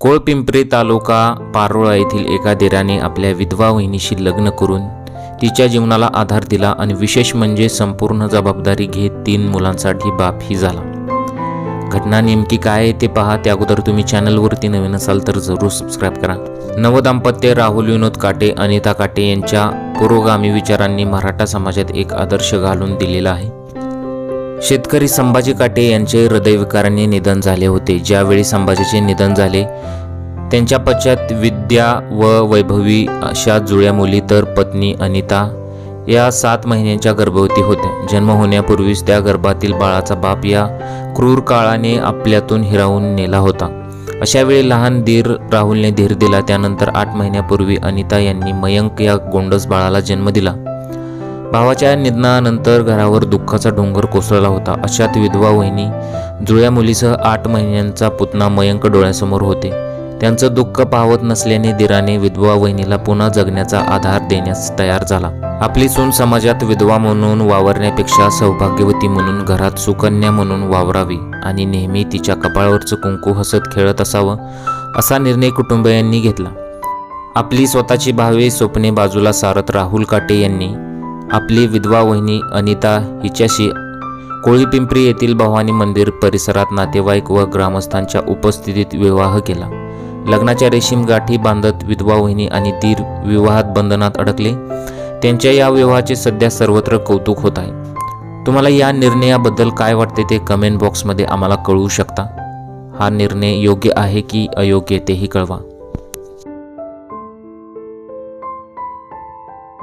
कोळपिंपरी तालुका पारोळा येथील एका देराने आपल्या विधवा वहिनीशी लग्न करून तिच्या जीवनाला आधार दिला आणि विशेष म्हणजे संपूर्ण जबाबदारी घेत तीन मुलांसाठी बापही झाला. घटना नेमकी काय आहे ते पहा. त्या अगोदर तुम्ही चॅनलवरती नवीन असाल तर जरूर सबस्क्राईब करा. नवदाम्पत्य राहुल विनोद काटे अनिता काटे यांच्या पुरोगामी विचारांनी मराठा समाजात एक आदर्श घालून दिलेला आहे. शेतकरी संभाजी काटे यांचे हृदयविकाराने निधन झाले होते. ज्यावेळी संभाजीचे निधन झाले त्यांच्या पश्चात विद्या व वैभवी अशा जुळ्या मुली तर पत्नी अनिता या सात महिन्यांच्या गर्भवती होत्या. जन्म होण्यापूर्वीच त्या गर्भातील बाळाचा बाप या क्रूर काळाने आपल्यातून हिरावून नेला होता. अशा वेळी लहान धीर राहुलने धीर दिला. त्यानंतर आठ महिन्यापूर्वी अनिता यांनी मयंक या गोंडस बाळाला जन्म दिला. भावाच्या निधनानंतर घरावर दुःखाचा डोंगर कोसळला होता. अशात विधवा वहिनी जुळ्या मुलीसह आठ महिन्यांचा पुतना मयंक डोळ्यासमोर होते. त्यांचं दुःख पाहवत नसल्याने दिराने विधवा वहिनीला पुन्हा जगण्याचा आधार देण्यास तयार झाला. आपली सून समाजात विधवा म्हणून वावरण्यापेक्षा सौभाग्यवती म्हणून घरात सुकन्या म्हणून वावरावी आणि नेहमी तिच्या कपाळावरचं कुंकू हसत खेळत असावं असा निर्णय कुटुंबियांनी घेतला. आपली स्वतःची भावे स्वप्ने बाजूला सारत राहुल काटे यांनी आपली विधवा वहिनी अनिता हिच्याशी कोळीपिंपरी येथील भवानी मंदिर परिसरात नातेवाईक व ग्रामस्थांच्या उपस्थितीत विवाह केला. लग्नाच्या रेशीम गाठी बांधत विधवा वहिनी आणि तीर विवाहात बंधनात अडकले. त्यांच्या या विवाहाचे सध्या सर्वत्र कौतुक होत आहे. तुम्हाला या निर्णयाबद्दल काय वाटते ते कमेंट बॉक्समध्ये आम्हाला कळवू शकता. हा निर्णय योग्य आहे की अयोग्य तेही कळवा.